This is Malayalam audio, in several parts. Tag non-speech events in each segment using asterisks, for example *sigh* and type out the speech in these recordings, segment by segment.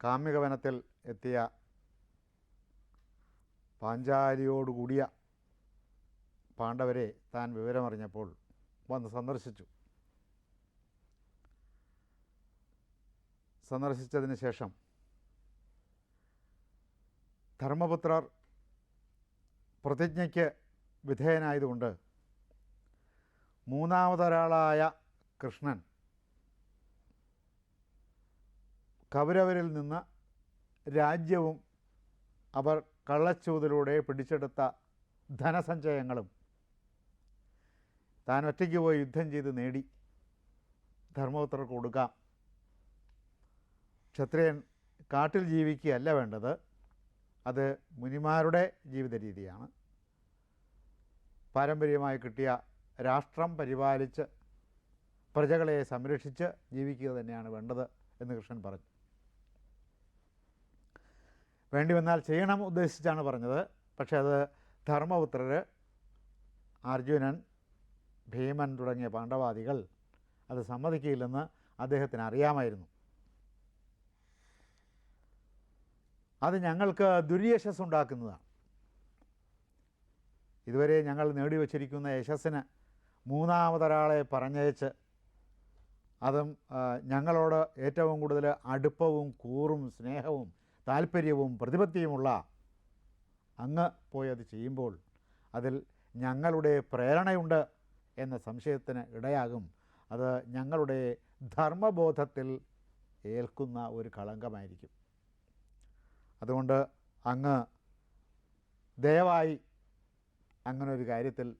കാമ്യകവനത്തിൽ എത്തിയ പാഞ്ചാലിയോടുകൂടിയ പാണ്ഡവരെ താൻ വിവരമറിഞ്ഞപ്പോൾ വന്ന് സന്ദർശിച്ചു. സന്ദർശിച്ചതിന് ശേഷം ധർമ്മപുത്രർ പ്രതിജ്ഞയ്ക്ക് വിധേയനായതുകൊണ്ട് മൂന്നാമതൊരാളായ കൃഷ്ണൻ കൗരവരിൽ നിന്ന് രാജ്യവും അവർ കള്ളച്ചൂതിലൂടെ പിടിച്ചെടുത്ത ധനസഞ്ചയങ്ങളും താൻ ഒറ്റയ്ക്ക് പോയി യുദ്ധം ചെയ്ത് നേടി. ധർമ്മപുത്രർക്ക് കൊടുക്കാം. ക്ഷത്രിയൻ കാട്ടിൽ ജീവിക്കുകയല്ല വേണ്ടത്. അത് മുനിമാരുടെ ജീവിത രീതിയാണ്. പാരമ്പര്യമായി കിട്ടിയ രാഷ്ട്രം പരിപാലിച്ച് പ്രജകളെ സംരക്ഷിച്ച് ജീവിക്കുക തന്നെയാണ് വേണ്ടത് എന്ന് കൃഷ്ണൻ പറഞ്ഞു. വേണ്ടി വന്നാൽ ചെയ്യണം ഉദ്ദേശിച്ചാണ് പറഞ്ഞത്. പക്ഷേ അത് ധർമ്മപുത്രർ അർജുനൻ ഭീമൻ തുടങ്ങിയ പാണ്ഡവാദികൾ അത് സമ്മതിക്കില്ലെന്ന് അദ്ദേഹത്തിന് അറിയാമായിരുന്നു. അത് ഞങ്ങൾക്ക് ദുര്യശസ് ഉണ്ടാക്കുന്നതാണ്. ഇതുവരെ ഞങ്ങൾ നേടിവച്ചിരിക്കുന്ന യശസ്സിന് മൂന്നാമതൊരാളെ പറഞ്ഞയച്ച് അതും ഞങ്ങളോട് ഏറ്റവും കൂടുതൽ അടുപ്പവും കൂറും സ്നേഹവും താല്പര്യവും പ്രതിപത്തിയുമുള്ള അങ്ങ് പോയി അത് ചെയ്യുമ്പോൾ അതിൽ ഞങ്ങളുടെ പ്രേരണയുണ്ട് എന്ന സംശയത്തിന് ഇടയാകും. അത് ഞങ്ങളുടെ ധർമ്മബോധത്തിൽ ഏൽക്കുന്ന ഒരു കളങ്കമായിരിക്കും. അതുകൊണ്ട് അങ്ങ് ദയവായി അങ്ങനെ ഒരു കാര്യത്തിൽ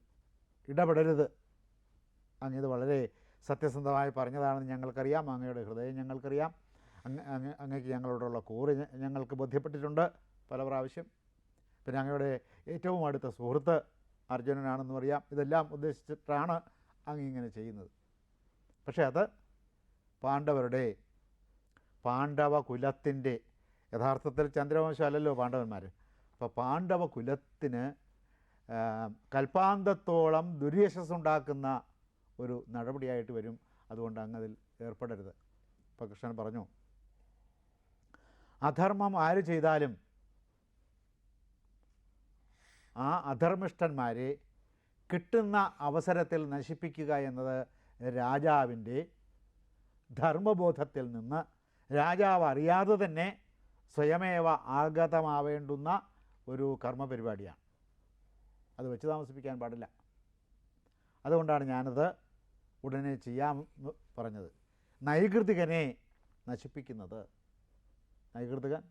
ഇടപെടരുത്. അങ്ങ് ഇത് വളരെ സത്യസന്ധമായി പറഞ്ഞതാണെന്ന് ഞങ്ങൾക്കറിയാം. അങ്ങയുടെ ഹൃദയം ഞങ്ങൾക്കറിയാം. അങ്ങ് അങ്ങ് അങ്ങക്ക് ഞങ്ങളോടുള്ള കൂറ് ഞങ്ങൾക്ക് ബോധ്യപ്പെട്ടിട്ടുണ്ട് പല പ്രാവശ്യം. പിന്നെ അങ്ങയുടെ ഏറ്റവും അടുത്ത സുഹൃത്ത് അർജുനനാണെന്നും അറിയാം. ഇതെല്ലാം ഉദ്ദേശിച്ചിട്ടാണ് അങ്ങ് ഇങ്ങനെ ചെയ്യുന്നത്. പക്ഷേ അത് പാണ്ഡവരുടെ പാണ്ഡവ കുലത്തിന്റെ യഥാർത്ഥത്തിൽ ചന്ദ്രവംശമല്ലല്ലോ പാണ്ഡവന്മാർ അപ്പോൾ പാണ്ഡവ കുലത്തിന് കൽപ്പാന്തത്തോളം ദുര്യശസ്സുണ്ടാക്കുന്ന ഒരു നടപടിയായിട്ട് വരും. അതുകൊണ്ട് അങ്ങ് അതിൽ ഏർപ്പെടരുത്. ഇപ്പോൾ കൃഷ്ണൻ പറഞ്ഞു അധർമ്മം ആര് ചെയ്താലും ആ അധർമ്മിഷ്ഠന്മാരെ കിട്ടുന്ന അവസരത്തിൽ നശിപ്പിക്കുക എന്നത് രാജാവിന്റെ ധർമ്മബോധത്തിൽ നിന്ന് രാജാവ് അറിയാതെ തന്നെ സ്വയമേവ ആഗതമാവേണ്ടുന്ന ഒരു കർമ്മപരിപാടിയാണ്. അത് വെച്ച് താമസിപ്പിക്കാൻ പാടില്ല. അതുകൊണ്ടാണ് ഞാനത് ഉടനെ ചെയ്യാമെന്ന് പറഞ്ഞത്. നൈകൃതികനെ നശിപ്പിക്കുന്നത്. നൈകൃതികൻ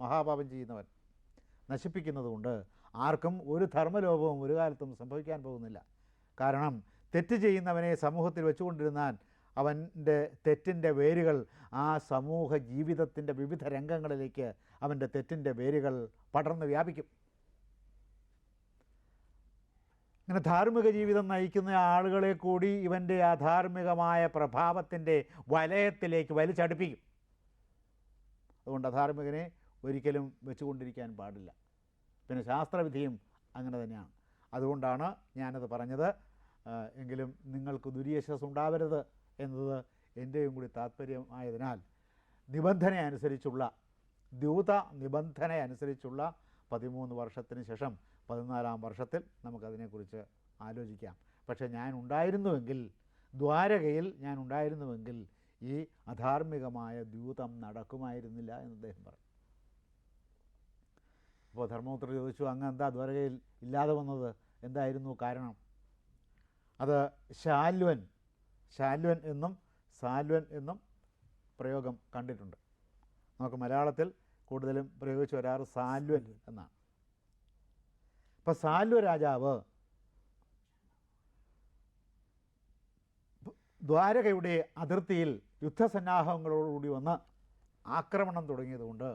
മഹാപാപം ചെയ്യുന്നവൻ. നശിപ്പിക്കുന്നതുകൊണ്ട് ആർക്കും ഒരു ധർമ്മലോപവും ഒരു കാലത്തും സംഭവിക്കാൻ പോകുന്നില്ല. കാരണം തെറ്റ് ചെയ്യുന്നവനെ സമൂഹത്തിൽ വെച്ചുകൊണ്ടിരുന്നാൽ അവന്റെ തെറ്റിന്റെ വേരുകൾ ആ സമൂഹ ജീവിതത്തിന്റെ വിവിധ രംഗങ്ങളിലേക്ക് അവന്റെ തെറ്റിന്റെ വേരുകൾ പടർന്ന് വ്യാപിക്കും. ഇങ്ങനെ ധാർമ്മിക ജീവിതം നയിക്കുന്ന ആളുകളെ കൂടി ഇവന്റെ അധാർമികമായ പ്രഭാവത്തിന്റെ വലയത്തിലേക്ക് വലിച്ചടുപ്പിക്കും. അതുകൊണ്ട് അധാർമികനെ ഒരിക്കലും വെച്ചുകൊണ്ടിരിക്കാൻ പാടില്ല. പിന്നെ ശാസ്ത്രവിധിയും അങ്ങനെ തന്നെയാണ്. അതുകൊണ്ടാണ് ഞാനത് പറഞ്ഞത്. എങ്കിലും നിങ്ങൾക്ക് ദുരിയശസ് ഉണ്ടാവരുത് എന്നത് എന്റെയും കൂടി താല്പര്യമായതിനാൽ നിബന്ധന അനുസരിച്ചുള്ള ദ്യൂത നിബന്ധന അനുസരിച്ചുള്ള പതിമൂന്ന് വർഷത്തിന് ശേഷം പതിനാലാം വർഷത്തിൽ നമുക്കതിനെക്കുറിച്ച് ആലോചിക്കാം. പക്ഷേ ഞാൻ ഉണ്ടായിരുന്നുവെങ്കിൽ ദ്വാരകയിൽ ഞാൻ ഉണ്ടായിരുന്നുവെങ്കിൽ ഈ അധാർമികമായ ദ്യൂതം നടക്കുമായിരുന്നില്ല എന്ന് അദ്ദേഹം പറഞ്ഞു. അപ്പോൾ ധർമ്മപുത്ര ചോദിച്ചു അങ്ങ് എന്താ ദ്വാരകയിൽ ഇല്ലാതെ വന്നത്? എന്തായിരുന്നു കാരണം? അത് ശാല്വൻ ശാല്വൻ എന്നും സാൽവൻ എന്നും പ്രയോഗം കണ്ടിട്ടുണ്ട്. നമുക്ക് മലയാളത്തിൽ കൂടുതലും പ്രയോഗിച്ചു വരാറ് സാൽവൻ എന്നാണ്. അപ്പോൾ സാൽവ രാജാവ് ദ്വാരകയുടെ അതിർത്തിയിൽ യുദ്ധസന്നാഹങ്ങളോടുകൂടി വന്ന് ആക്രമണം തുടങ്ങിയതുകൊണ്ട്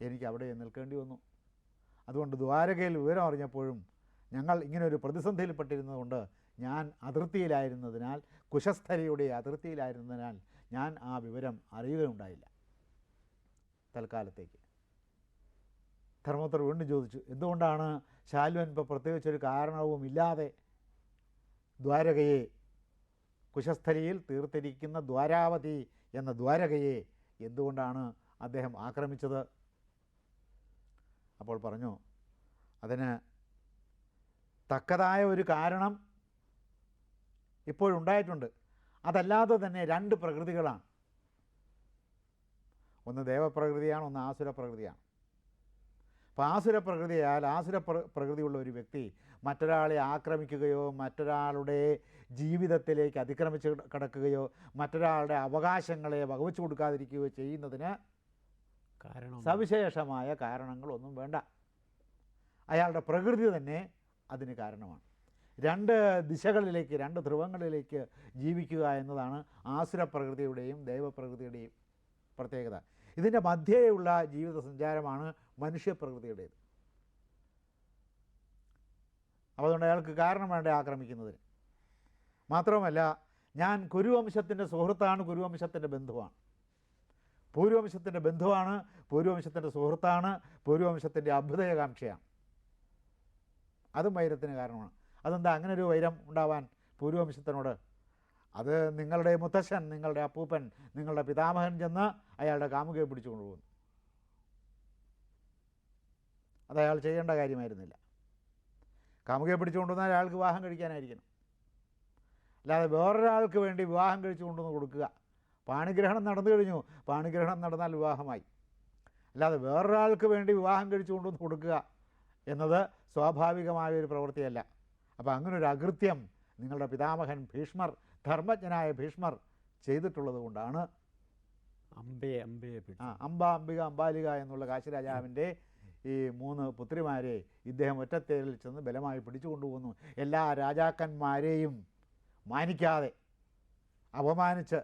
എനിക്ക് അവിടെ നിൽക്കേണ്ടി വന്നു. അതുകൊണ്ട് ദ്വാരകയിൽ വിവരം അറിഞ്ഞപ്പോഴും ഞങ്ങൾ ഇങ്ങനെ ഒരു പ്രതിസന്ധിയിൽപ്പെട്ടിരുന്നതുകൊണ്ട് ഞാൻ അതിർത്തിയിലായിരുന്നതിനാൽ കുശസ്ഥലയുടെ അതിർത്തിയിലായിരുന്നതിനാൽ ഞാൻ ആ വിവരം അറിയുകയുണ്ടായില്ല. തൽക്കാലത്തേക്ക്. ധർമ്മപുത്രർ വീണ്ടും ചോദിച്ചു എന്തുകൊണ്ടാണ് ശാലുവൻ ഇപ്പോൾ പ്രത്യേകിച്ചൊരു കാരണവും ഇല്ലാതെ ദ്വാരകയെ കുശസ്ഥലിയിൽ തീർത്തിരിക്കുന്ന ദ്വാരാവതി എന്ന ദ്വാരകയെ എന്തുകൊണ്ടാണ് അദ്ദേഹം ആക്രമിച്ചത്? അപ്പോൾ പറഞ്ഞു അതിന് തക്കതായ ഒരു കാരണം ഇപ്പോഴുണ്ടായിട്ടുണ്ട്. അതല്ലാതെ തന്നെ രണ്ട് പ്രകൃതികളാണ്. ഒന്ന് ദേവപ്രകൃതിയാണ് ഒന്ന് ആസുര പ്രകൃതിയാണ് അപ്പോൾ ആസുര പ്രകൃതിയാൽ ആസുര പ്ര- പ്രകൃതിയുള്ള ഒരു വ്യക്തി മറ്റൊരാളെ ആക്രമിക്കുകയോ മറ്റൊരാളുടെ ജീവിതത്തിലേക്ക് അതിക്രമിച്ച് കിടക്കുകയോ മറ്റൊരാളുടെ അവകാശങ്ങളെ വകവച്ചു കൊടുക്കാതിരിക്കുകയോ ചെയ്യുന്നതിന് കാരണം സവിശേഷമായ കാരണങ്ങളൊന്നും വേണ്ട. അയാളുടെ പ്രകൃതി തന്നെ അതിന് കാരണമാണ്. രണ്ട് ദിശകളിലേക്ക് രണ്ട് ധ്രുവങ്ങളിലേക്ക് ജീവിക്കുക എന്നതാണ് ആസുര പ്രകൃതിയുടെയും ദൈവപ്രകൃതിയുടെയും പ്രത്യേകത. ഇതിന്റെ മധ്യേയുള്ള ജീവിത സഞ്ചാരമാണ് മനുഷ്യപ്രകൃതിയുടേത്. അതുകൊണ്ട് അയാൾക്ക് കാരണം വേണ്ട ആക്രമിക്കുന്നതിന്. മാത്രവുമല്ല ഞാൻ കുരുവംശത്തിന്റെ സുഹൃത്താണ് കുരുവംശത്തിന്റെ ബന്ധുവാണ്. പൂർവംശത്തിന്റെ ബന്ധുവാണ് പൂർവംശത്തിന്റെ സുഹൃത്താണ് പൂർവംശത്തിന്റെ അഭ്യുദയകാംക്ഷയാണ്. അതും വൈരത്തിന് കാരണമാണ്. അതെന്താ അങ്ങനെ ഒരു വൈരം ഉണ്ടാവാൻ പൂർവവംശത്തിനോട് അത് നിങ്ങളുടെ മുത്തശ്ശൻ നിങ്ങളുടെ അപ്പൂപ്പൻ നിങ്ങളുടെ പിതാമഹൻ ചെന്ന് അയാളുടെ കാമുകയെ പിടിച്ചു കൊണ്ടുപോകുന്നു അത് അയാൾ ചെയ്യേണ്ട കാര്യമായിരുന്നില്ല. കാമുകയെ പിടിച്ചു കൊണ്ടുവന്നാൽ അയാൾക്ക് വിവാഹം കഴിക്കാനായിരിക്കണം. അല്ലാതെ വേറൊരാൾക്ക് വേണ്ടി വിവാഹം കഴിച്ചു കൊണ്ടുവന്ന് കൊടുക്കുക. പാണിഗ്രഹണം നടന്നു കഴിഞ്ഞു. പാണിഗ്രഹണം നടന്നാൽ വിവാഹമായി. അല്ലാതെ വേറൊരാൾക്ക് വേണ്ടി വിവാഹം കഴിച്ചു കൊണ്ടുവന്ന് കൊടുക്കുക എന്നത് സ്വാഭാവികമായ ഒരു പ്രവൃത്തിയല്ല. അപ്പോൾ അങ്ങനൊരു അകൃത്യം നിങ്ങളുടെ പിതാമഹൻ ഭീഷ്മർ ധർമ്മജ്ഞനായ ഭീഷ്മർ ചെയ്തിട്ടുള്ളത് കൊണ്ടാണ് അമ്പേ അമ്പയെ ആ അംബിക അംബാലിക എന്നുള്ള കാശിരാജാവിന്റെ ഈ മൂന്ന് പുത്രിമാരെ ഇദ്ദേഹം ഒറ്റത്തേരിൽ ചെന്ന് ബലമായി പിടിച്ചു കൊണ്ടുപോകുന്നു. എല്ലാ രാജാക്കന്മാരെയും മാനിക്കാതെ അപമാനിച്ച്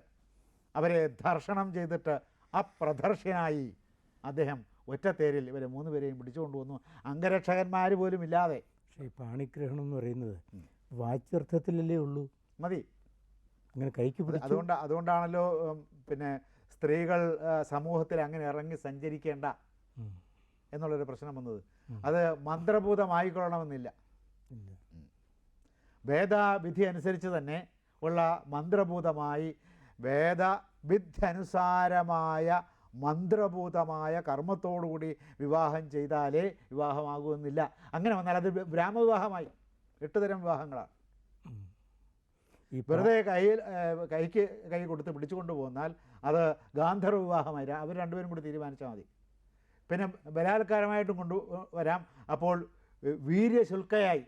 അവരെ ദർശനം ചെയ്തിട്ട് അപ്രദർശനായി അദ്ദേഹം ഒറ്റത്തേരിൽ ഇവരെ മൂന്ന് പേരെയും പിടിച്ചു കൊണ്ടുവന്നു. അംഗരക്ഷകന്മാർ പോലും ഇല്ലാതെ. പക്ഷേ ഈ പാണിഗ്രഹണം എന്ന് പറയുന്നത് വാച്യർത്ഥത്തിലല്ലേ ഉള്ളൂ? മതി. അങ്ങനെ കൈക്ക് പിടിച്ചു അതുകൊണ്ട് അതുകൊണ്ടാണല്ലോ പിന്നെ സ്ത്രീകൾ സമൂഹത്തിൽ അങ്ങനെ ഇറങ്ങി സഞ്ചരിക്കേണ്ട. എന്നുള്ളൊരു പ്രശ്നം വന്നത്. അത് മന്ത്രഭൂതമായിക്കൊള്ളണമെന്നില്ല. വേദവിധി അനുസരിച്ച് തന്നെ ഉള്ള മന്ത്രഭൂതമായി വേദവിധ്യനുസാരമായ മന്ത്രഭൂതമായ കർമ്മത്തോടുകൂടി വിവാഹം ചെയ്താലേ വിവാഹമാകുമെന്നില്ല അങ്ങനെ വന്നാൽ അത് ബ്രാഹ്മവിവാഹമായി. എട്ട് തരം വിവാഹങ്ങളാണ്. വെറുതെ കയ്യിൽ കൈക്ക് കൈ കൊടുത്ത് പിടിച്ചുകൊണ്ട് പോന്നാൽ അത് ഗാന്ധർവ വിവാഹമായി അവർ രണ്ടുപേരും കൂടി തീരുമാനിച്ചാൽ മതി പിന്നെ ബലാത്കാരമായിട്ടും കൊണ്ടു വരാം അപ്പോൾ വീര്യശുൽക്കയായി.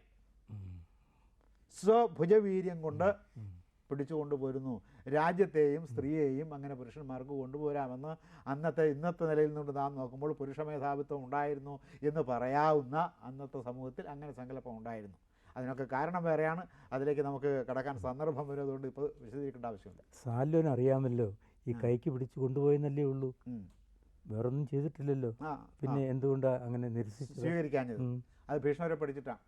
സ്വഭുജവീര്യം കൊണ്ട്. പിടിച്ചു കൊണ്ടുപോരുന്നു രാജ്യത്തെയും സ്ത്രീയെയും അങ്ങനെ പുരുഷന്മാർക്ക് കൊണ്ടുപോരാമെന്ന് അന്നത്തെ ഇന്നത്തെ നിലയിൽ നിന്ന് നാം നോക്കുമ്പോൾ പുരുഷ മേധാവിത്വം ഉണ്ടായിരുന്നു എന്ന് പറയാവുന്ന അന്നത്തെ സമൂഹത്തിൽ അങ്ങനെ സങ്കല്പം ഉണ്ടായിരുന്നു അതിനൊക്കെ കാരണം വേറെയാണ്. അതിലേക്ക് നമുക്ക് കടക്കാൻ സന്ദർഭം വരുന്നതുകൊണ്ട് ഇപ്പോൾ വിശദീകരിക്കേണ്ട ആവശ്യമില്ല. സാല്വന് അറിയാമല്ലോ ഈ. കൈക്ക് പിടിച്ചു കൊണ്ടുപോയെന്നല്ലേ ഉള്ളൂ. വേറൊന്നും ചെയ്തിട്ടില്ലല്ലോ. പിന്നെ എന്തുകൊണ്ടാണ് എന്തുകൊണ്ടാ അങ്ങനെ നിരസിച്ചത്? സ്വീകരിക്കാഞ്ഞത് അത് ഭീഷ്മരെ പഠിച്ചിട്ടാണ്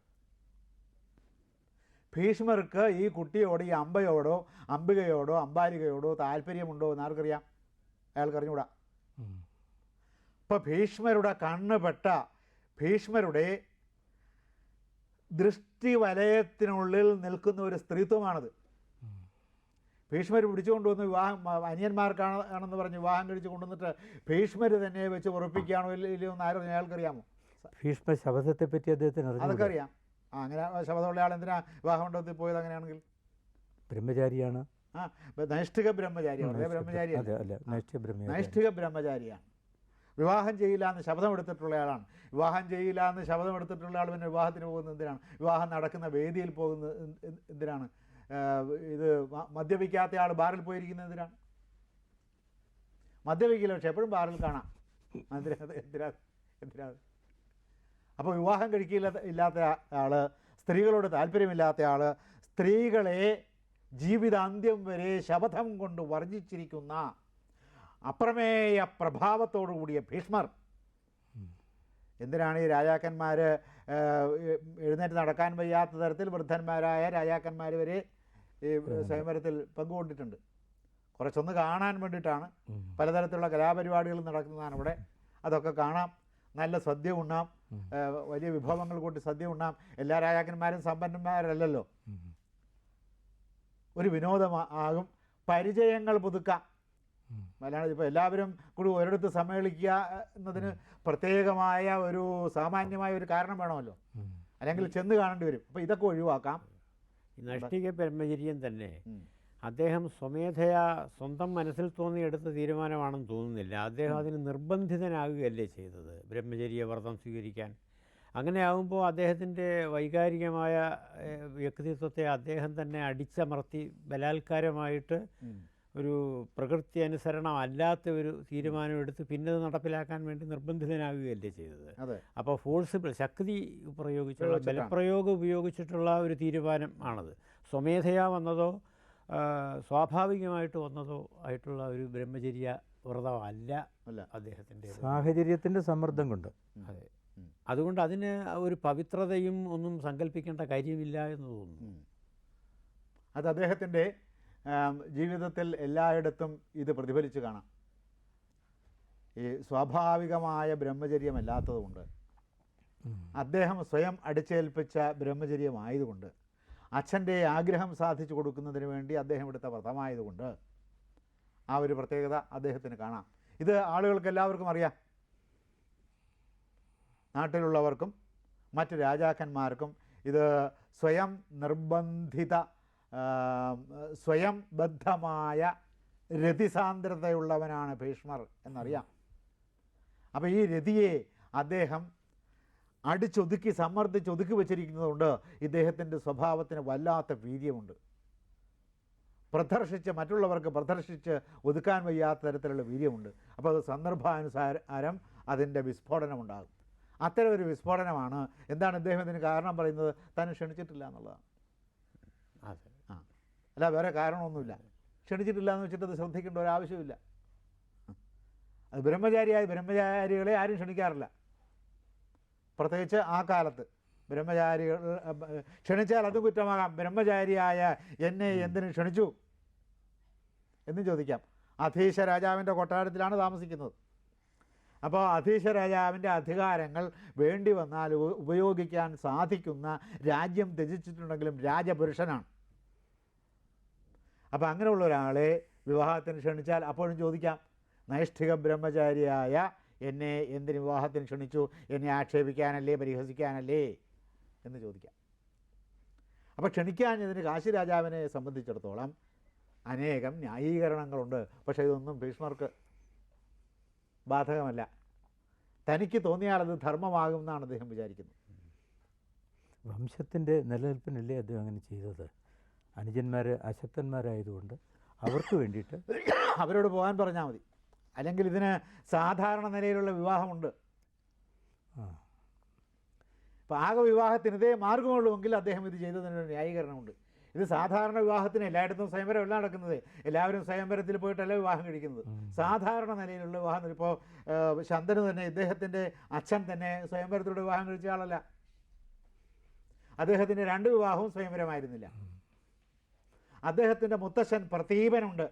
ഭീഷ്മർക്ക് ഈ കുട്ടിയോട് ഈ അമ്പയോടോ അംബികയോടോ അമ്പാലികയോടോ താല്പര്യമുണ്ടോ എന്ന് ആർക്കറിയാം? അയാൾക്ക് അറിഞ്ഞുകൂടാ. ഉം. ഭീഷ്മരുടെ കണ്ണ് പെട്ട ഭീഷ്മരുടെ ദൃഷ്ടി വലയത്തിനുള്ളിൽ നിൽക്കുന്ന ഒരു സ്ത്രീത്വമാണത്. ഭീഷ്മർ പിടിച്ചുകൊണ്ടുവന്ന് വിവാഹം അനിയന്മാർക്കാണ് ആണെന്ന് പറഞ്ഞ് വിവാഹം കഴിച്ച് കൊണ്ടുവന്നിട്ട് ഭീഷ്മർ തന്നെ വെച്ച് ഉറപ്പിക്കുകയാണോ ഇല്ലയോ എന്ന് ആരും അയാൾക്കറിയാമോ? ഭീഷ്മ ശബ്ദത്തെ പറ്റി അദ്ദേഹത്തിന് അതൊക്കെ അറിയാം ആ അങ്ങനെ ശബ്ദമുള്ള ആൾ എന്തിനാ വിവാഹം കൊണ്ടുവന്ന് പോയത് അങ്ങനെയാണെങ്കിൽ? ബ്രഹ്മചാരിയാണ്. ആ നൈഷ്ഠിക ബ്രഹ്മചാരിയാണ്. ബ്രഹ്മചാരിയാണ്. നൈഷ്ഠിക ബ്രഹ്മചാരിയാണ്. വിവാഹം ചെയ്യില്ല എന്ന് ശബ്ദമെടുത്തിട്ടുള്ള ആളാണ്. വിവാഹം ചെയ്യില്ല എന്ന് ശബ്ദം എടുത്തിട്ടുള്ള ആൾ പിന്നെ വിവാഹത്തിന് പോകുന്നത് എന്തിനാണ്? വിവാഹം നടക്കുന്ന വേദിയിൽ പോകുന്നത് എന്ത്- എന്ത്- എന്തിനാണ്? ഇത് മദ്യപിക്കാത്ത ആൾ ബാറിൽ പോയിരിക്കുന്നത് എന്തിനാണ്? മദ്യപിക്കില്ല പക്ഷെ എപ്പോഴും ബാറിൽ കാണാം. എന്തിനാ എന്തിനാ എന്തിനാ അപ്പോൾ വിവാഹം കഴിക്കില്ല ഇല്ലാത്ത ആൾ സ്ത്രീകളോട് താല്പര്യമില്ലാത്ത ആൾ സ്ത്രീകളെ ജീവിതാന്ത്യം വരെ ശബദം കൊണ്ട് വർജിച്ചിരിക്കുന്ന അപ്രമേയ പ്രഭാവത്തോടു കൂടിയ ഭീഷ്മർ. എന്തിനാണ് ഈ രാജാക്കന്മാർ എഴുന്നേറ്റ് നടക്കാൻ വയ്യാത്ത തരത്തിൽ വൃദ്ധന്മാരായ രാജാക്കന്മാർ വരെ ഈ സ്വയംവരത്തിൽ പങ്കുകൊണ്ടിട്ടുണ്ട്. കുറച്ചൊന്ന് കാണാൻ വേണ്ടിയിട്ടാണ്. പലതരത്തിലുള്ള കലാപരിപാടികൾ നടക്കുന്നതാണ് ഇവിടെ. അതൊക്കെ കാണാം. നല്ല സദ്യ ഉണ്ണാം. വലിയ വിഭവങ്ങൾ കൂട്ടി സദ്യ ഉണ്ണാം. എല്ലാ രാജാക്കന്മാരും സമ്പന്നന്മാരല്ലല്ലോ. ഒരു വിനോദമാകും പരിചയങ്ങൾ പുതുക്കാം. അല്ലാണ്ട് ഇപ്പോൾ എല്ലാവരും കൂടി ഒരിടത്ത് സമ്മേളിക്കുക എന്നതിന് പ്രത്യേകമായ ഒരു സാമാന്യമായ ഒരു കാരണം വേണമല്ലോ. അല്ലെങ്കിൽ ചെന്ന് കാണേണ്ടി വരും. അപ്പോൾ ഇതൊക്കെ ഒഴിവാക്കാം. നഷ്ടിക ബ്രഹ്മചര്യം തന്നെ അദ്ദേഹം സ്വമേധയാ സ്വന്തം മനസ്സിൽ തോന്നി എടുത്ത തീരുമാനമാണെന്ന് തോന്നുന്നില്ല. അദ്ദേഹം അതിന് നിർബന്ധിതനാകുകയല്ലേ ചെയ്തത് ബ്രഹ്മചര്യ വ്രതം സ്വീകരിക്കാൻ. അങ്ങനെ ആകുമ്പോൾ അദ്ദേഹത്തിന്റെ വൈകാരികമായ വ്യക്തിത്വത്തെ അദ്ദേഹം തന്നെ അടിച്ചമർത്തി ബലാത്കാരമായിട്ട്. ഒരു പ്രകൃതി അനുസരണമല്ലാത്ത ഒരു തീരുമാനമെടുത്ത് പിന്നെ പിന്നത് നടപ്പിലാക്കാൻ വേണ്ടി നിർബന്ധിതനാകുകയല്ലേ ചെയ്തത്. അതെ. അപ്പോൾ ഫോഴ്സിബിൾ ശക്തി പ്രയോഗിച്ചുള്ള. ബലപ്രയോഗം ഉപയോഗിച്ചിട്ടുള്ള ഒരു തീരുമാനം ആണത്. സ്വമേധയാ വന്നതോ സ്വാഭാവികമായിട്ട് വന്നതോ ആയിട്ടുള്ള ഒരു ബ്രഹ്മചര്യ വ്രതമല്ല അല്ല. അദ്ദേഹത്തിന്റെ സാഹചര്യത്തിന്റെ സമ്മർദ്ദം കൊണ്ട്. അതെ. അതുകൊണ്ട് അതിന് ഒരു പവിത്രതയും ഒന്നും സങ്കല്പിക്കേണ്ട കാര്യമില്ല എന്ന് തോന്നുന്നു. അത് അദ്ദേഹത്തിന്റെ ജീവിതത്തിൽ എല്ലായിടത്തും ഇത് പ്രതിഫലിച്ചു കാണാം. ഈ സ്വാഭാവികമായ ബ്രഹ്മചര്യമല്ലാത്തതുകൊണ്ട്. അദ്ദേഹം സ്വയം അടിച്ചേൽപ്പിച്ച ബ്രഹ്മചര്യമായതുകൊണ്ട്. അച്ഛന്റെ ആഗ്രഹം സാധിച്ചു കൊടുക്കുന്നതിന് വേണ്ടി അദ്ദേഹം എടുത്ത വ്രതമായതുകൊണ്ട് ആ ഒരു പ്രത്യേകത അദ്ദേഹത്തിന് കാണാം. ഇത് ആളുകൾക്ക് എല്ലാവർക്കും അറിയാം. നാട്ടിലുള്ളവർക്കും മറ്റ് രാജാക്കന്മാർക്കും ഇത് സ്വയം നിർബന്ധിത സ്വയം ബദ്ധമായ രതിസാന്ദ്രതയുള്ളവനാണ് ഭീഷ്മർ എന്നറിയാം. അപ്പോൾ ഈ രതിയെ അദ്ദേഹം അടിച്ചൊതുക്കി സമ്മർദ്ദിച്ചൊതുക്കി വച്ചിരിക്കുന്നതുകൊണ്ട് ഇദ്ദേഹത്തിന്റെ സ്വഭാവത്തിന് വല്ലാത്ത വീര്യമുണ്ട്. പ്രദർശിച്ച് മറ്റുള്ളവർക്ക് പ്രദർശിച്ച് ഒതുക്കാൻ വയ്യാത്ത തരത്തിലുള്ള വീര്യമുണ്ട്. അപ്പോൾ അത് സന്ദർഭാനുസാരം അതിന്റെ വിസ്ഫോടനമുണ്ടാകും. അത്തരം ഒരു വിസ്ഫോടനമാണ് എന്താണ് ഇദ്ദേഹം ഇതിന് കാരണം പറയുന്നത്? താൻ ക്ഷണിച്ചിട്ടില്ല എന്നുള്ളതാണ്. അതെ. അല്ല വേറെ കാരണമൊന്നുമില്ല. ക്ഷണിച്ചിട്ടില്ല എന്ന് വെച്ചിട്ട് അത് ശ്രദ്ധിക്കേണ്ട ഒരു ആവശ്യമില്ല. അത് ബ്രഹ്മചാരിയായ ബ്രഹ്മചാരികളെ ആരും ക്ഷണിക്കാറില്ല. പ്രത്യേകിച്ച് ആ കാലത്ത്. ബ്രഹ്മചാരികൾ ക്ഷണിച്ചാൽ അത് കുറ്റമാകാം. ബ്രഹ്മചാരിയായ എന്നെ എന്തിനു ക്ഷണിച്ചു? എന്നും ചോദിക്കാം. അധീശ രാജാവിന്റെ കൊട്ടാരത്തിലാണ് താമസിക്കുന്നത്. അപ്പോൾ അധീശ രാജാവിന്റെ അധികാരങ്ങൾ വേണ്ടി വന്നാൽ ഉപയോഗിക്കാൻ സാധിക്കുന്ന രാജ്യം ത്യജിച്ചിട്ടുണ്ടെങ്കിലും രാജപുരുഷനാണ്. അപ്പോൾ അങ്ങനെയുള്ള ഒരാളെ വിവാഹത്തിന് ക്ഷണിച്ചാൽ അപ്പോഴും ചോദിക്കാം നൈഷ്ഠിക ബ്രഹ്മചാരിയായ എന്നെ എന്തിന് വിവാഹത്തിന് ക്ഷണിച്ചു? എന്നെ ആക്ഷേപിക്കാനല്ലേ പരിഹസിക്കാനല്ലേ? എന്ന് ചോദിക്കാം. അപ്പോൾ ക്ഷണിക്കാഞ്ഞതിന് കാശി രാജാവിനെ സംബന്ധിച്ചിടത്തോളം അനേകം ന്യായീകരണങ്ങളുണ്ട്. പക്ഷേ ഇതൊന്നും ഭീഷ്മർക്ക് ബാധകമല്ല. തനിക്ക് തോന്നിയാൽ അത് ധർമ്മമാകും എന്നാണ് അദ്ദേഹം വിചാരിക്കുന്നത് വംശത്തിന്റെ നിലനിൽപ്പിനല്ലേ അദ്ദേഹം അങ്ങനെ ചെയ്തത്? അനുജന്മാർ അശക്തന്മാരായതുകൊണ്ട് അവർക്ക് വേണ്ടിയിട്ട് *coughs* അവരോട് പോകാൻ പറഞ്ഞാൽ മതി. അല്ലെങ്കിൽ ഇതിന് സാധാരണ നിലയിലുള്ള വിവാഹമുണ്ട്. അപ്പോൾ ആകെ വിവാഹത്തിന് ഇതേ മാർഗമുള്ളൂവെങ്കിൽ അദ്ദേഹം ഇത് ചെയ്തതിനൊരു ന്യായീകരണമുണ്ട്. ഇത് സാധാരണ വിവാഹത്തിന് എല്ലായിടത്തും സ്വയംവരം അല്ല നടക്കുന്നത്. എല്ലാവരും സ്വയംവരത്തിൽ പോയിട്ടല്ല വിവാഹം കഴിക്കുന്നത്. സാധാരണ നിലയിലുള്ള വിവാഹം ഇപ്പോൾ ശന്തനു തന്നെ ഇദ്ദേഹത്തിന്റെ അച്ഛൻ തന്നെ സ്വയംവരത്തിലൂടെ വിവാഹം കഴിച്ച ആളല്ല. അദ്ദേഹത്തിന്റെ രണ്ട് വിവാഹവും സ്വയംവരമായിരുന്നില്ല. അദ്ദേഹത്തിന്റെ മുത്തശ്ശൻ പ്രദീപനുണ്ട്.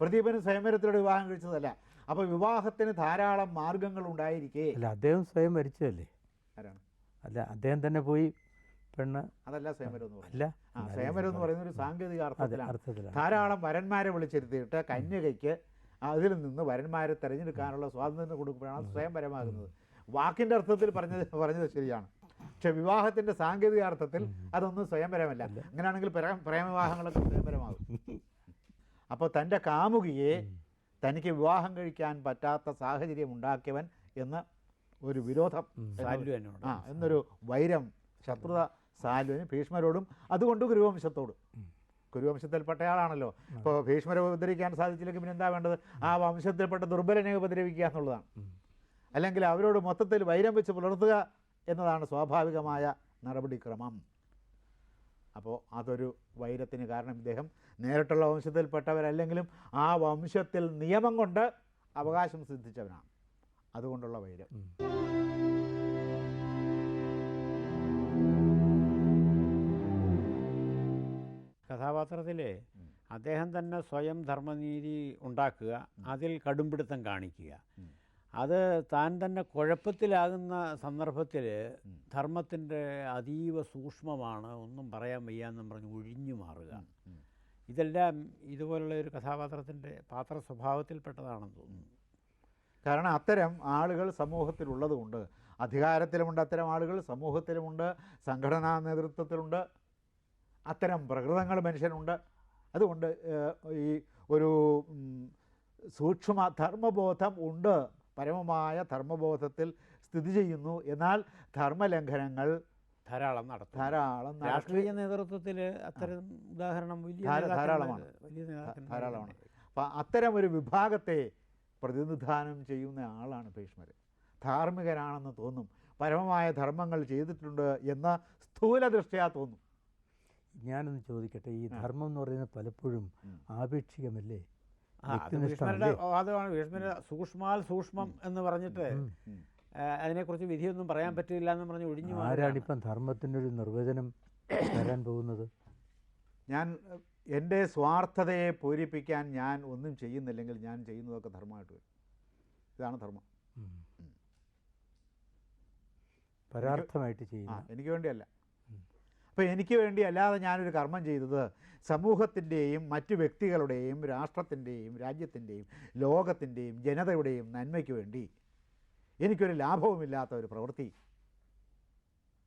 പ്രദീപനും സ്വയംവരത്തിലൂടെ വിവാഹം കഴിച്ചതല്ല. അപ്പോൾ വിവാഹത്തിന് ധാരാളം മാർഗങ്ങൾ ഉണ്ടായിരിക്കേ. അല്ല അദ്ദേഹം സ്വയം മരിച്ചതല്ലേ? ആരാണ്? അല്ല അദ്ദേഹം തന്നെ പോയി പെണ്ണ്. അതല്ല സ്വയംവരം എന്ന് അല്ല സ്വയംവരം എന്ന് പറയുന്ന ഒരു സാങ്കേതിക അർത്ഥത്തിലാണ്. ധാരാളം വരന്മാരെ വിളിച്ചിരുത്തിയിട്ട് കന്യകയ്ക്ക് അതിൽ നിന്ന് വരന്മാരെ തിരഞ്ഞെടുക്കാനുള്ള സ്വാതന്ത്ര്യം കൊടുക്കുമ്പോഴാണ് സ്വയംവരമാകുന്നത്. വാക്കിന്റെ അർത്ഥത്തിൽ പറഞ്ഞത് പറഞ്ഞത് ശരിയാണ്. പക്ഷെ വിവാഹത്തിന്റെ സാങ്കേതിക അർത്ഥത്തിൽ അതൊന്നും സ്വയംവരമല്ല. അങ്ങനെയാണെങ്കിൽ പ്രേമ പ്രേമവിവാഹങ്ങളൊക്കെ സ്വയംവരമാകും. അപ്പോൾ തന്റെ കാമുകിയെ തനിക്ക് വിവാഹം കഴിക്കാൻ പറ്റാത്ത സാഹചര്യം ഉണ്ടാക്കിയവൻ എന്ന് ഒരു വിരോധം എന്നൊരു- ആ എന്നൊരു വൈരം ശത്രുത സാലുവിന് ഭീഷ്മരോടും അതുകൊണ്ട് ഗുരുവംശത്തോടും. ഗുരുവംശത്തിൽപ്പെട്ടയാളാണല്ലോ. ഇപ്പോൾ ഭീഷ്മരെ ഉപദ്രവിക്കാൻ സാധിച്ചില്ലെങ്കിൽ പിന്നെ എന്താ വേണ്ടത്? ആ വംശത്തിൽപ്പെട്ട ദുർബലനെ ഉപദ്രവിക്കുക എന്നുള്ളതാണ്. അല്ലെങ്കിൽ അവരോട് മൊത്തത്തിൽ വൈരം വെച്ച് പുലർത്തുക എന്നതാണ് സ്വാഭാവികമായ നടപടിക്രമം. അപ്പോൾ അതൊരു വൈരത്തിന് കാരണം. ഇദ്ദേഹം നേരിട്ടുള്ള വംശത്തിൽപ്പെട്ടവരല്ലെങ്കിലും ആ വംശത്തിൽ നിയമം കൊണ്ട് അവകാശം സിദ്ധിച്ചവനാണ്. അതുകൊണ്ടുള്ള വൈരം. കഥാപാത്രത്തിലെ അദ്ദേഹം തന്നെ സ്വയം ധർമ്മനീതി ഉണ്ടാക്കുക അതിൽ കടുംപിടുത്തം കാണിക്കുക. അത് താൻ തന്നെ കുഴപ്പത്തിലാകുന്ന സന്ദർഭത്തിൽ. ധർമ്മത്തിന്റെ അതീവ സൂക്ഷ്മമാണ് ഒന്നും പറയാൻ വയ്യാന്നും പറഞ്ഞ് ഒഴിഞ്ഞു മാറുക. ഇതെല്ലാം ഇതുപോലുള്ള ഒരു കഥാപാത്രത്തിന്റെ പാത്ര സ്വഭാവത്തിൽപ്പെട്ടതാണെന്ന് തോന്നുന്നു. കാരണം അത്തരം ആളുകൾ സമൂഹത്തിലുള്ളതുകൊണ്ട് അധികാരത്തിലുമുണ്ട് അത്തരം ആളുകൾ സമൂഹത്തിലുമുണ്ട് സംഘടനാ നേതൃത്വത്തിലുണ്ട് അത്തരം പ്രകൃതങ്ങൾ മനുഷ്യനുണ്ട്. അതുകൊണ്ട് ഈ ഒരു സൂക്ഷ്മ ധർമ്മബോധം ഉണ്ട്. പരമമായ ധർമ്മബോധത്തിൽ സ്ഥിതി ചെയ്യുന്നു. എന്നാൽ ധർമ്മലംഘനങ്ങൾ ധാരാളം നടത്തും ധാരാളം രാഷ്ട്രീയ നേതൃത്വത്തിൽ അത്തരം ഉദാഹരണം വലിയ ധാരാളമാണ്. വലിയ ധാരാളമാണ്. അപ്പം അത്തരം ഒരു വിഭാഗത്തെ പ്രതിനിധാനം ചെയ്യുന്ന ആളാണ് ഭീഷ്മർ. ധാർമ്മികനാണെന്ന് തോന്നും. പരമമായ ധർമ്മങ്ങൾ ചെയ്തിട്ടുണ്ട് എന്ന സ്ഥൂല ദൃഷ്ടിയാ തോന്നും. ഞാനൊന്ന് ചോദിക്കട്ടെ ഈ ധർമ്മം എന്ന് പറയുന്നത് പലപ്പോഴും ആപേക്ഷികമല്ലേ? ഭീഷ്മരുടെ വാദമാണ് ഭീഷ്മരുടെ സൂക്ഷ്മാൽ സൂക്ഷ്മം എന്ന് പറഞ്ഞിട്ട് അതിനെക്കുറിച്ച് വിധിയൊന്നും പറയാൻ പറ്റില്ല എന്ന് പറഞ്ഞ് ഒഴിഞ്ഞു ആരാണിപ്പം ധർമ്മത്തിന്റെ ഒരു നിർവചനം വരാൻ പോകുന്നത്? ഞാൻ എന്റെ സ്വാർത്ഥതയെ പൂരിപ്പിക്കാൻ ഞാൻ ഒന്നും ചെയ്യുന്നില്ലെങ്കിൽ ഞാൻ ചെയ്യുന്നതൊക്കെ ധർമ്മമായിട്ട് വരും. ഇതാണ് ധർമ്മം. പരാർത്ഥമായിട്ട് ചെയ്യുക എനിക്ക് വേണ്ടിയല്ല. അപ്പോൾ എനിക്ക് വേണ്ടി അല്ലാതെ ഞാനൊരു കർമ്മം ചെയ്തത് സമൂഹത്തിന്റെയും മറ്റു വ്യക്തികളുടെയും രാഷ്ട്രത്തിന്റെയും രാജ്യത്തിന്റെയും ലോകത്തിന്റെയും ജനതയുടെയും നന്മയ്ക്ക് വേണ്ടി എനിക്കൊരു ലാഭവുമില്ലാത്ത ഒരു പ്രവൃത്തി.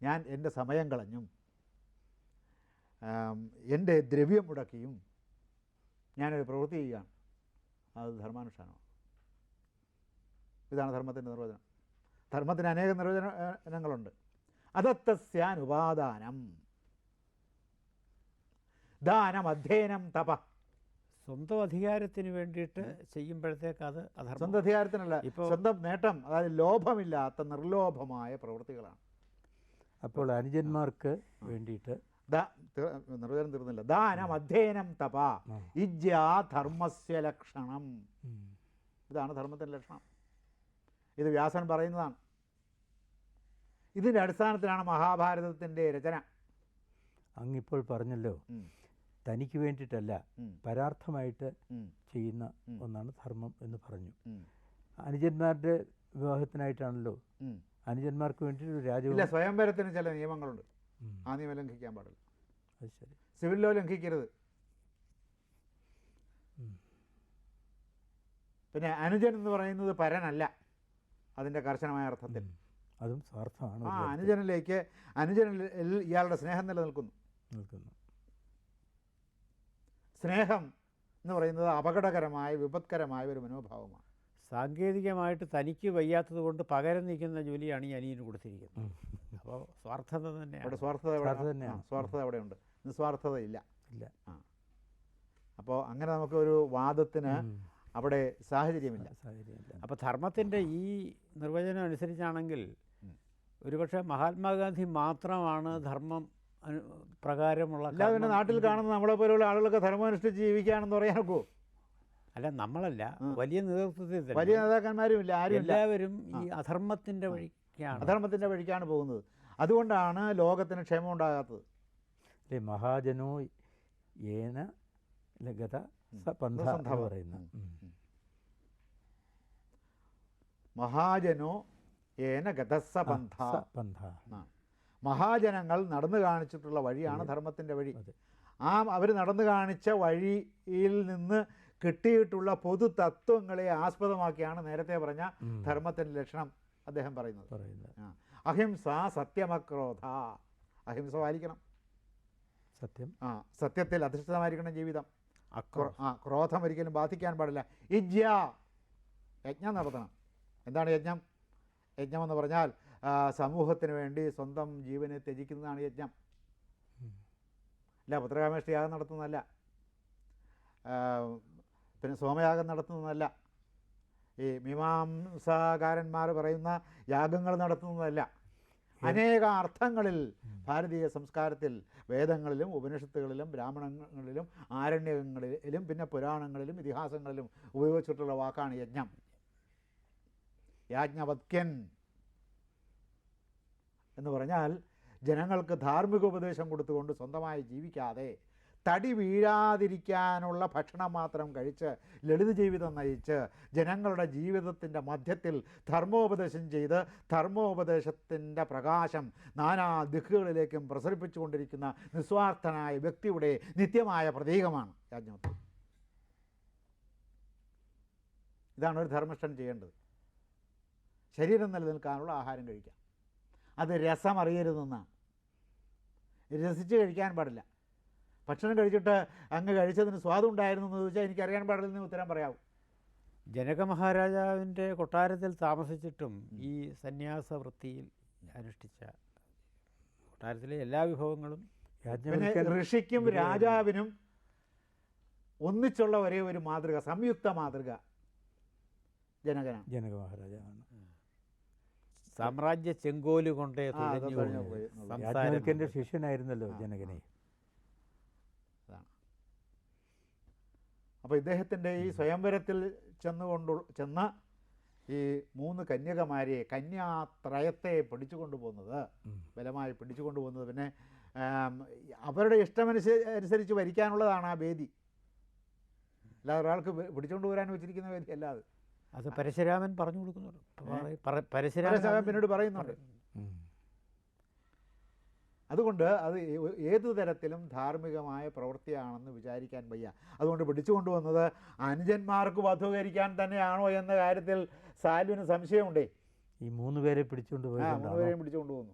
ഞാൻ എന്റെ സമയം കളഞ്ഞും എന്റെ ദ്രവ്യം മുടക്കിയും ഞാനൊരു പ്രവൃത്തി ചെയ്യുകയാണ്. അത് ധർമാനുഷ്ഠാനമാണ്. ഇതാണ് ധർമ്മത്തിന്റെ നിർവചനം. ധർമ്മത്തിന് അനേക നിർവചനങ്ങളുണ്ട് അതത്തസ്യാനുപാദാനം. ദാനം അധ്യയനം തപ. സ്വന്തം അധികാരത്തിന് വേണ്ടിയിട്ട് ചെയ്യുമ്പോഴത്തേക്ക് അത് അധർമ്മം സ്വന്തം അധികാരത്തിനല്ല ഇപ്പോൾ- സ്വന്തം നേട്ടം അതായത് ലോഭമില്ലാത്ത നിർലോഭമായ പ്രവൃത്തികളാണ്. അപ്പോൾ അനുജന്മാർക്ക് വേണ്ടിയിട്ട് നിർവചനം തീർന്നില്ല. ദാനം അധ്യയനം തപ ഇജ്യ ധർമ്മസ്യ ലക്ഷണം. ഇതാണ് ധർമ്മത്തിന്റെ ലക്ഷണം. ഇത് വ്യാസൻ പറയുന്നതാണ്. ഇതിന്റെ അടിസ്ഥാനത്തിലാണ് മഹാഭാരതത്തിന്റെ രചന. അങ്ങിപ്പോൾ പറഞ്ഞല്ലോ. തനിക്ക് വേണ്ടിയിട്ടല്ല പരാർത്ഥമായിട്ട് ചെയ്യുന്ന. ഒന്നാണ് ധർമ്മം എന്ന് പറഞ്ഞു. അനുജന്മാരുടെ വിവാഹത്തിനായിട്ടാണല്ലോ. അനുജന്മാർക്ക് വേണ്ടിയിട്ട് ഒരു ഇല്ല സ്വയംവരത്തിന് ചില നിയമങ്ങളുണ്ട്. ആ നിയമം ലംഘിക്കാൻ പാടില്ല. അത് ശരി. സിവിൽ ലോ ലംഘിക്കരുത്. പിന്നെ അനുജൻ എന്ന് പറയുന്നത് പരനല്ല അതിന്റെ കർശനമായ അർത്ഥത്തിൽ. അതും സ്വാർത്ഥമാണ് ആ അനുജനിലേക്ക് അനുജനിൽ ഇയാളുടെ സ്നേഹം നിലനിൽക്കുന്നു. നിൽക്കുന്നു. സ്നേഹം എന്ന് പറയുന്നത് അപകടകരമായ വിപത്കരമായ ഒരു മനോഭാവമാണ്. സാങ്കേതികമായിട്ട് തനിക്ക് വയ്യാത്തത് കൊണ്ട് പകരം നിൽക്കുന്ന ജോലിയാണ് ഈ അനിയന് കൊടുത്തിരിക്കുന്നത്. അപ്പോൾ സ്വാർത്ഥത തന്നെ തന്നെയാണ്. അവിടെ- സ്വാർത്ഥത തന്നെയാണ്. സ്വാർത്ഥത അവിടെയുണ്ട്. നിസ്വാർത്ഥത ഇല്ല. ഇല്ല അപ്പോൾ അങ്ങനെ നമുക്കൊരു വാദത്തിന്. അവിടെ സാഹചര്യമില്ല. സാഹചര്യമില്ല. അപ്പോൾ ധർമ്മത്തിന്റെ ഈ നിർവചനം അനുസരിച്ചാണെങ്കിൽ. ഒരുപക്ഷെ മഹാത്മാഗാന്ധി മാത്രമാണ് ധർമ്മം പ്രകാരമുള്ള അല്ല പിന്നെ നാട്ടിൽ കാണുന്ന നമ്മളെ പോലെയുള്ള ആളുകളൊക്കെ ധർമ്മമനുഷ്ഠിച്ച് ജീവിക്കുകയാണെന്ന് പറയാനൊക്കോ അല്ല നമ്മളല്ല. വലിയ നേതൃത്വത്തിൽ വലിയ നേതാക്കന്മാരും ഇല്ല ആരും എല്ലാവരും ഈ അധർമ്മത്തിന്റെ വഴിക്കാണ്. അധർമ്മത്തിന്റെ വഴിക്കാണ് പോകുന്നത്. അതുകൊണ്ടാണ് ലോകത്തിന് ക്ഷേമം ഉണ്ടാകാത്തത്. അല്ലേ മഹാജനോ ഏന ലഗത പന്ഥ പറയുന്ന. മഹാജനോ ഏന ഗതസ്സ ആ, പന്ഥ. പന്ഥ. മഹാജനങ്ങൾ നടന്നു കാണിച്ചിട്ടുള്ള വഴിയാണ് ധർമ്മത്തിന്റെ വഴി. ആ അവർ നടന്നു കാണിച്ച വഴിയിൽ നിന്ന് കിട്ടിയിട്ടുള്ള പൊതു തത്വങ്ങളെ ആസ്പദമാക്കിയാണ് നേരത്തെ പറഞ്ഞ. ധർമ്മത്തിന്റെ ലക്ഷണം അദ്ദേഹം പറയുന്നത്. അഹിംസ സത്യമക്രോധ. അഹിംസ പാലിക്കണം. സത്യം. ആ സത്യത്തിൽ അധിഷ്ഠിതമായിരിക്കണം ജീവിതം. ആ ക്രോധം ഒരിക്കലും ബാധിക്കാൻ പാടില്ല. ഇജ്യ യജ്ഞം നടത്തണം. എന്താണ് യജ്ഞം? യജ്ഞം എന്ന് പറഞ്ഞാൽ സമൂഹത്തിന് വേണ്ടി സ്വന്തം ജീവനെ ത്യജിക്കുന്നതാണ് യജ്ഞം. അല്ല അല്ല പുത്രകാമേഷ്ടിയാഗം നടത്തുന്നതല്ല. പിന്നെ സോമയാഗം നടത്തുന്നതല്ല. ഈ മീമാംസാകാരന്മാർ പറയുന്ന യാഗങ്ങൾ നടത്തുന്നതല്ല. അനേക അർത്ഥങ്ങളിൽ ഭാരതീയ സംസ്കാരത്തിൽ വേദങ്ങളിലും ഉപനിഷത്തുകളിലും ബ്രാഹ്മണങ്ങളിലും ആരണ്യങ്ങളിലും പിന്നെ പുരാണങ്ങളിലും ഇതിഹാസങ്ങളിലും ഉപയോഗിച്ചിട്ടുള്ള വാക്കാണ് യജ്ഞം. യാജ്ഞവത്ക്യൻ. എന്ന് പറഞ്ഞാൽ ജനങ്ങൾക്ക് ധാർമ്മിക ഉപദേശം കൊടുത്തുകൊണ്ട് സ്വന്തമായി ജീവിക്കാതെ തടി വീഴാതിരിക്കാനുള്ള ഭക്ഷണം മാത്രം കഴിച്ച് ലളിത ജീവിതം നയിച്ച് ജനങ്ങളുടെ ജീവിതത്തിന്റെ മധ്യത്തിൽ ധർമ്മോപദേശം ചെയ്ത് ധർമ്മോപദേശത്തിന്റെ പ്രകാശം നാനാ ദിക്കുകളിലേക്കും പ്രസരിപ്പിച്ചുകൊണ്ടിരിക്കുന്ന നിസ്വാർത്ഥനായ വ്യക്തിയുടെ നിത്യമായ പ്രതീകമാണ് യാജ്ഞവൽക്യം ഇതാണ് ഒരു ധർമ്മിഷ്ഠൻ ചെയ്യേണ്ടത്. ശരീരം നിലനിൽക്കാനുള്ള ആഹാരം കഴിക്കാം. അത് രസം അറിയരുതെന്നാണ് രസിച്ച് കഴിക്കാൻ പാടില്ല. ഭക്ഷണം കഴിച്ചിട്ട് അങ്ങ് കഴിച്ചതിന് സ്വാദം ഉണ്ടായിരുന്നു എന്ന് ചോദിച്ചാൽ എനിക്കറിയാൻ പാടില്ലെന്ന് ഉത്തരം പറയാവും. ജനക മഹാരാജാവിന്റെ കൊട്ടാരത്തിൽ താമസിച്ചിട്ടും ഈ സന്യാസ വൃത്തിയിൽ അനുഷ്ഠിച്ച കൊട്ടാരത്തിലെ എല്ലാ വിഭവങ്ങളും ഋഷിക്കും രാജാവിനും ഒന്നിച്ചുള്ള ഒരേ ഒരു മാതൃക സംയുക്ത മാതൃക. ജനകനാണ്. ജനക മഹാരാജാവാണ്. സാമ്രാജ്യ ചെങ്കോൽ കൊണ്ടേ അത് കൊണ്ട്. ശിഷ്യനായിരുന്നല്ലോ ജനകനെ. അപ്പോൾ ഇദ്ദേഹത്തിന്റെ ഈ സ്വയംവരത്തിൽ ചെന്നുകൊണ്ടു ചെന്ന ഈ മൂന്ന് കന്യകമാരെ കന്യാത്രയത്തെ പിടിച്ചു കൊണ്ടുപോകുന്നത്. ബലമായി പിടിച്ചു കൊണ്ടുപോകുന്നത് പിന്നെ അവരുടെ ഇഷ്ടമനുസരിച്ച് അനുസരിച്ച് ഭരിക്കാനുള്ളതാണ് ആ വേദി. അല്ലാതെ ഒരാൾക്ക് പിടിച്ചുകൊണ്ടുവരാൻ പിടിച്ചുകൊണ്ട് വരാൻ വെച്ചിരിക്കുന്ന വേദി അല്ലാതെ അത് പരശുരാമൻ പറഞ്ഞു കൊടുക്കുന്നുണ്ട്. പരശുരാമൻ പിന്നീട് പറയുന്നുണ്ട്. അതുകൊണ്ട് അത് ഏതു തരത്തിലും ധാർമ്മികമായ പ്രവൃത്തിയാണെന്ന് വിചാരിക്കാൻ വയ്യ. അതുകൊണ്ട് പിടിച്ചു കൊണ്ടുവന്നത് അനുജന്മാർക്ക് വധൂകരിക്കാൻ തന്നെയാണോ എന്ന കാര്യത്തിൽ സാലുവിന് സംശയമുണ്ടേ. ഈ മൂന്ന് പേരെ പിടിച്ചുകൊണ്ട് ആ മൂന്ന് മൂന്നുപേരെയും പിടിച്ചു കൊണ്ടുപോകുന്നു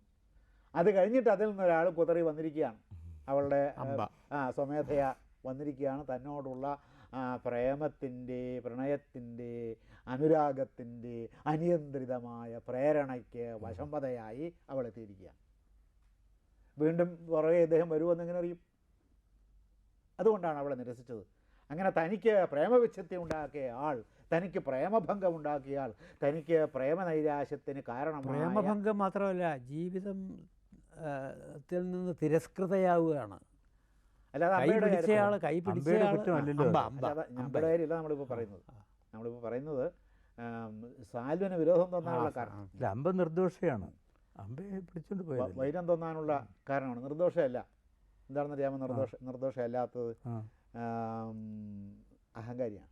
അത് കഴിഞ്ഞിട്ട് അതിൽ നിന്ന് ഒരാൾ കുതറി വന്നിരിക്കുകയാണ്. അവളുടെ ആ സ്വമേധയ വന്നിരിക്കുകയാണ്. തന്നോടുള്ള പ്രേമത്തിന്റെ പ്രണയത്തിന്റെ അനുരാഗത്തിന്റെ അനിയന്ത്രിതമായ പ്രേരണയ്ക്ക് വശംവതയായി അവൾ എത്തിയിരിക്കുകയാണ്. വീണ്ടും പുറകെ ഇദ്ദേഹം വരുമെന്ന് എങ്ങനെ അറിയും? അതുകൊണ്ടാണ് അവളെ നിരസിച്ചത്. അങ്ങനെ തനിക്ക് പ്രേമവിച്ഛത്തി ഉണ്ടാക്കിയ ആൾ തനിക്ക് പ്രേമഭംഗം ഉണ്ടാക്കിയ ആൾ തനിക്ക് പ്രേമനൈരാശ്യത്തിന് കാരണം പ്രേമഭംഗം മാത്രമല്ല ജീവിതം ത്തിൽ നിന്ന് തിരസ്കൃതയാവുകയാണ്. അല്ലാതെ അമ്മയുടെ കാര്യത്തിലല്ല. കൈ പിടിച്ചയാൾ കുറ്റമല്ലല്ലോ അല്ലാതെ കാര്യമില്ല നമ്മളിപ്പോൾ പറയുന്നത്? നമ്മളിപ്പോൾ പറയുന്നത് സാൽവിന് വിരോധം തോന്നാനുള്ള കാരണം. അല്ല അമ്പ നിർദോഷയാണ്. അമ്പയെ പിടിച്ചുകൊണ്ട് പോയി വൈരം തോന്നാനുള്ള കാരണമാണ്. നിർദോഷമല്ല എന്താണെന്ന് അറിയാമോ? നിർദോഷ നിർദോഷമല്ലാത്തത് അഹങ്കാരിയാണ്.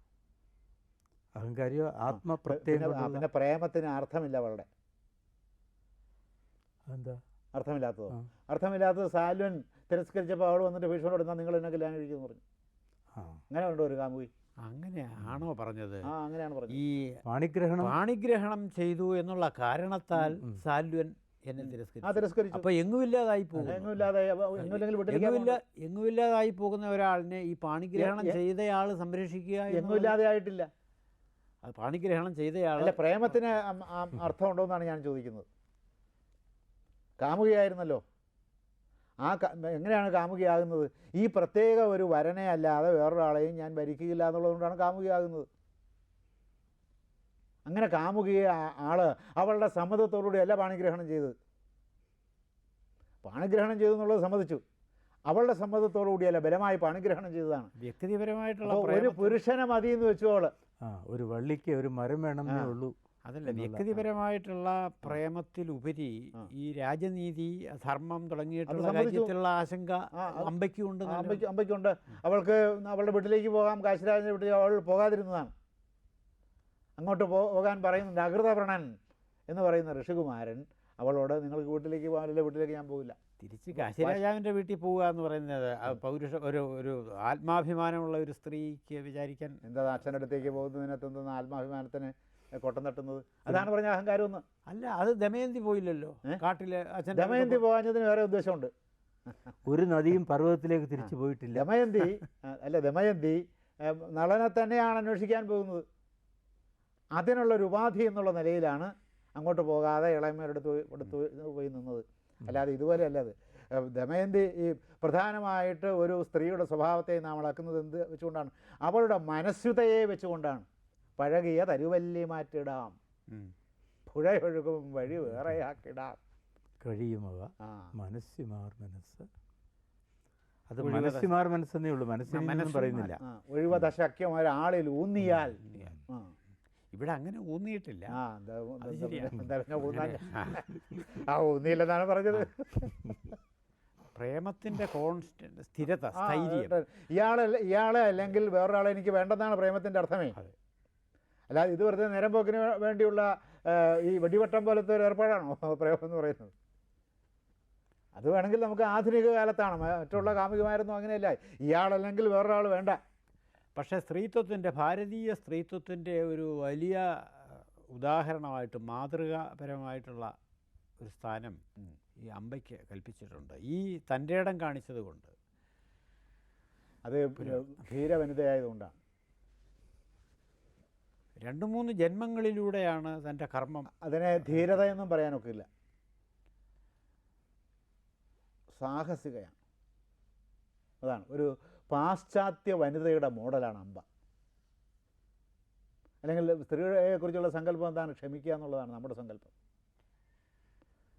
അഹങ്കാരിയോ ആത്മപ്രത്യേക ആത്മപ്രത്യം പിന്നെ പ്രേമത്തിന് അർത്ഥമില്ല അവളുടെ. എന്താ അർത്ഥമില്ലാത്തതോ. അർത്ഥമില്ലാത്തത് സാൽവൻ തിരസ്കരിച്ചപ്പോൾ അവൾ വന്നിട്ട് ഭീഷണോട് എന്നാൽ നിങ്ങൾ എന്നെ കല്യാണം കഴിക്കുന്നു പറഞ്ഞു. അങ്ങനെ ഉണ്ടോ ഒരു കാമുകി? അങ്ങനെയാണോ പറഞ്ഞത്? ആ അങ്ങനെയാണ് പറഞ്ഞത്. ഈ പാണിഗ്രഹണം? പാണിഗ്രഹണം ചെയ്തു എന്നുള്ള കാരണത്താൽ. സാൽവൻ എന്നെ തിരസ്കരിച്ചു. അപ്പോൾ അപ്പൊ എങ്ങുമില്ലാതായി പോകും എങ്ങുമില്ലാതായി പോകുന്ന. ഒരാളിനെ ഈ പാണിഗ്രഹണം ചെയ്തയാൾ സംരക്ഷിക്കുക എങ്ങുമില്ലാതെയായിട്ടില്ല എങ്ങുമില്ലാതെ ആയിട്ടില്ല അത് പാണിഗ്രഹണം ചെയ്തയാൾ അല്ല പ്രേമത്തിന് അർത്ഥം അർത്ഥമുണ്ടോ എന്നാണ് ഞാൻ ചോദിക്കുന്നത്. കാമുകയായിരുന്നല്ലോ. ആ എങ്ങനെയാണ് കാമുകിയാകുന്നത്? ഈ പ്രത്യേക ഒരു വരനെ അല്ലാതെ വേറൊരാളെയും ഞാൻ ഭരിക്കുകയില്ല എന്നുള്ളതുകൊണ്ടാണ് കാമുകയാകുന്നത്. അങ്ങനെ കാമുകിയെ ആൾ അവളുടെ സമ്മതത്തോടുകൂടി അല്ല പാണിഗ്രഹണം ചെയ്തത്. പാണിഗ്രഹണം ചെയ്തു എന്നുള്ളത് സമ്മതിച്ചു. അവളുടെ സമ്മതത്തോടുകൂടിയല്ല ബലമായി പാണിഗ്രഹണം ചെയ്തതാണ്. വ്യക്തിപരമായിട്ടുള്ള ഒരു പുരുഷനെ മതി എന്ന് വെച്ചു ആ ഒരു വള്ളിക്ക് ഒരു മരം വേണമെന്നേ. ഉള്ളൂ. അതല്ല വ്യക്തിപരമായിട്ടുള്ള പ്രേമത്തിലുപരി. ഈ രാജനീതി ധർമ്മം തുടങ്ങിയിട്ടുള്ള രാജ്യത്തിലുള്ള ആശങ്ക അമ്പയ്ക്കുണ്ട് അമ്പയ്ക്കുണ്ട്. അവൾക്ക് അവളുടെ വീട്ടിലേക്ക് പോകാം കാശിരാജന്റെ വീട്ടിലേക്ക് അവൾ പോകാതിരുന്നതാണ്. അങ്ങോട്ട് പോകാൻ പറയുന്നുണ്ട് അകൃതവ്രണൻ എന്ന് പറയുന്ന ഋഷികുമാരൻ അവളോട് നിങ്ങൾക്ക് വീട്ടിലേക്ക് പോകാനില്ല വീട്ടിലേക്ക് ഞാൻ പോകില്ല തിരിച്ച് കാശിരാജാവിന്റെ വീട്ടിൽ പോവുക എന്ന് പറയുന്നത് പൗരുഷ ഒരു ഒരു ആത്മാഭിമാനമുള്ള ഒരു സ്ത്രീക്ക് വിചാരിക്കാൻ എന്താ അച്ഛന്റെ അടുത്തേക്ക് പോകുന്നതിനകത്ത് എന്തെന്ന് ആത്മാഭിമാനത്തിന് കൊട്ടം തട്ടുന്നത്. അതാണ് പറഞ്ഞ അഹങ്കാരം ഒന്ന് അല്ല അത് ദമയന്തി പോയില്ലല്ലോ. കാട്ടിലെ അച്ഛൻ ദമയന്തി പോകാഞ്ഞതിന് വേറെ ഉദ്ദേശമുണ്ട്. ഒരു നദിയും പർവതത്തിലേക്ക് തിരിച്ചു പോയിട്ടില്ല. ദമയന്തി അല്ല ദമയന്തി നളനെ തന്നെയാണ് അന്വേഷിക്കാൻ പോകുന്നത്. അതിനുള്ള ഒരു ഉപാധി എന്നുള്ള നിലയിലാണ് അങ്ങോട്ട് പോകാതെ ഇളയമ്മയുടെ അടുത്ത് പോയി- നിന്നത്. അല്ലാതെ ഇതുപോലെ അല്ല അത്. ഏ, ദമയന്തി ഈ പ്രധാനമായിട്ട് ഒരു സ്ത്രീയുടെ സ്വഭാവത്തെ നാം അളക്കുന്നത് എന്ത് വെച്ചുകൊണ്ടാണ്? അവളുടെ മനസ്സുതയെ വെച്ചുകൊണ്ടാണ്. പഴകിയ തരുവല്ലി മാറ്റിടാം. പുഴയൊഴുകും വഴി വേറെയാക്കിടാം. കഴിയുമവ. മനസ്സിമാർ മനസ്സ്. അത് മനസ്സിമാർ മനസ്സെന്നേ ഉള്ളൂ. മനസ്സിനൊന്നും. പറയുന്നില്ല. ഒഴിവതശക്യം ഒരാളിൽ ഊന്നിയാൽ. ഇവിടെ അങ്ങനെ ഊന്നിയിട്ടില്ല. ആ ഊന്നിയില്ലെന്നാണ് പറഞ്ഞത്. പ്രേമത്തിന്റെ കോൺസ്റ്റന്റ് സ്ഥിരത ഇയാളെ സ്ഥൈര്യം. ഇയാളല്ല ഇയാളെ അല്ലെങ്കിൽ വേറൊരാളെ എനിക്ക് വേണ്ടെന്നാണ് പ്രേമത്തിന്റെ അർത്ഥമേ. അല്ലാതെ ഇത് വെറുതെ നേരം പോക്കിന് വേണ്ടിയുള്ള ഈ വെടിവട്ടം പോലത്തെ ഒരു ഏർപ്പാടാണോ *laughs* പ്രയോഗം എന്ന് പറയുന്നത്? അത് വേണമെങ്കിൽ നമുക്ക് ആധുനിക കാലത്താണ്. മറ്റുള്ള കാമുകിമാരൊന്നും അങ്ങനെയല്ല. ഇയാളല്ലെങ്കിൽ വേറൊരാൾ വേണ്ട. പക്ഷേ സ്ത്രീത്വത്തിന്റെ ഭാരതീയ സ്ത്രീത്വത്തിന്റെ ഒരു വലിയ ഉദാഹരണമായിട്ട് മാതൃകാപരമായിട്ടുള്ള ഒരു സ്ഥാനം ഈ അമ്പയ്ക്ക് കൽപ്പിച്ചിട്ടുണ്ട്. ഈ തന്റെ ഇടം കാണിച്ചത് കൊണ്ട്. അത് ധീര വനിതയായതുകൊണ്ടാണ് രണ്ട് മൂന്ന് ജന്മങ്ങളിലൂടെയാണ് തന്റെ കർമ്മം അതിനെ ധീരതയെന്നും പറയാനൊക്കില്ല. സാഹസികയാണ്. അതാണ്. ഒരു പാശ്ചാത്യ വനിതയുടെ മോഡലാണ് അമ്പ. അല്ലെങ്കിൽ സ്ത്രീയെക്കുറിച്ചുള്ള സങ്കല്പം എന്താണ്? ക്ഷമിക്കുക എന്നുള്ളതാണ് നമ്മുടെ സങ്കല്പം.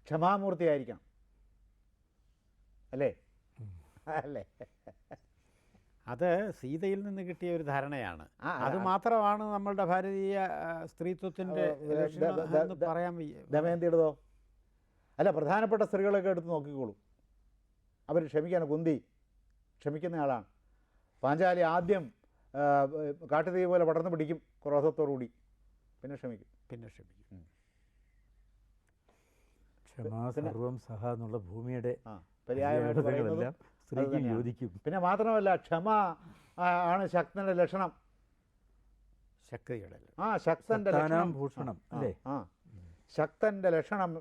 ക്ഷമാമൂർത്തിയായിരിക്കണം. അല്ലേ? അല്ലേ? അത് സീതയിൽ നിന്ന് കിട്ടിയ ഒരു ധാരണയാണ്. അത് മാത്രമാണ് നമ്മളുടെ ഭാരതീയ സ്ത്രീത്വത്തിന്റെ പറയാൻ വയ്യ. ദമയന്തിയുടേതോ അല്ല പ്രധാനപ്പെട്ട സ്ത്രീകളൊക്കെ എടുത്ത് നോക്കിക്കോളൂ. അവർ ക്ഷമിക്കാൻ കുന്തി ക്ഷമിക്കുന്ന ആളാണ്. പാഞ്ചാലി ആദ്യം കാട്ടുതീ പോലെ പടർന്നു പിടിക്കും ക്രോധത്തോടുകൂടി. പിന്നെ ക്ഷമിക്കും. പിന്നെ ക്ഷമിക്കും. ക്ഷമാ സർവം സഹ എന്നുള്ള ഭൂമിയുടെ പര്യായമായിട്ട് സ്ത്രീക്ക്. യോജിക്കും. പിന്നെ മാത്രമല്ല ക്ഷമ ആണ് ശക്തന്റെ ലക്ഷണം. ശക്തിയുടെ ആ ശക്തന്റെ ശക്താനാം ലക്ഷണം. ഭൂഷണം അല്ലേ? ആ ശക്തന്റെ ലക്ഷണം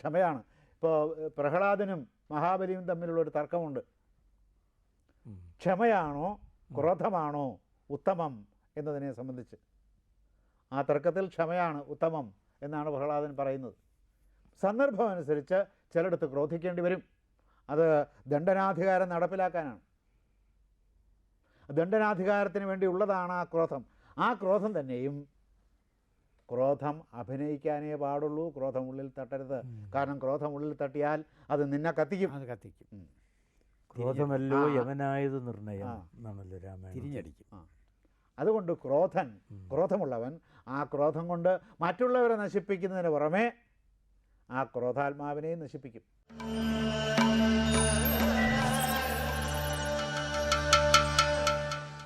ക്ഷമയാണ്. ഇപ്പോൾ പ്രഹ്ലാദനും മഹാബലിയും തമ്മിലുള്ള ഒരു തർക്കമുണ്ട്. ക്ഷമയാണോ ക്രോധമാണോ ഉത്തമം എന്നതിനെ സംബന്ധിച്ച്? ആ തർക്കത്തിൽ ക്ഷമയാണ് ഉത്തമം എന്നാണ് പ്രഹ്ലാദൻ പറയുന്നത്. സന്ദർഭമനുസരിച്ച് ചിലയിടത്ത് ക്രോധിക്കേണ്ടി വരും. അത് ദണ്ഡനാധികാരം നടപ്പിലാക്കാനാണ്. ദണ്ഡനാധികാരത്തിന് വേണ്ടി ഉള്ളതാണ് ആ ക്രോധം. ആ ക്രോധം തന്നെയും ക്രോധം അഭിനയിക്കാനേ പാടുള്ളൂ ക്രോധം ഉള്ളിൽ തട്ടരുത്. കാരണം ക്രോധം ഉള്ളിൽ തട്ടിയാൽ അത് നിന്നെ കത്തിക്കും. അത് കത്തിക്കും. ക്രോധമല്ലോ യവനായത് നിർണയം ആ. എന്നാണല്ലോ രാമായണം തിരിഞ്ഞടിക്കും. അതുകൊണ്ട് ക്രോധൻ ക്രോധമുള്ളവൻ ആ ക്രോധം കൊണ്ട് മറ്റുള്ളവരെ നശിപ്പിക്കുന്നതിന് പുറമെ ആ ക്രോധാത്മാവിനെയും നശിപ്പിക്കും.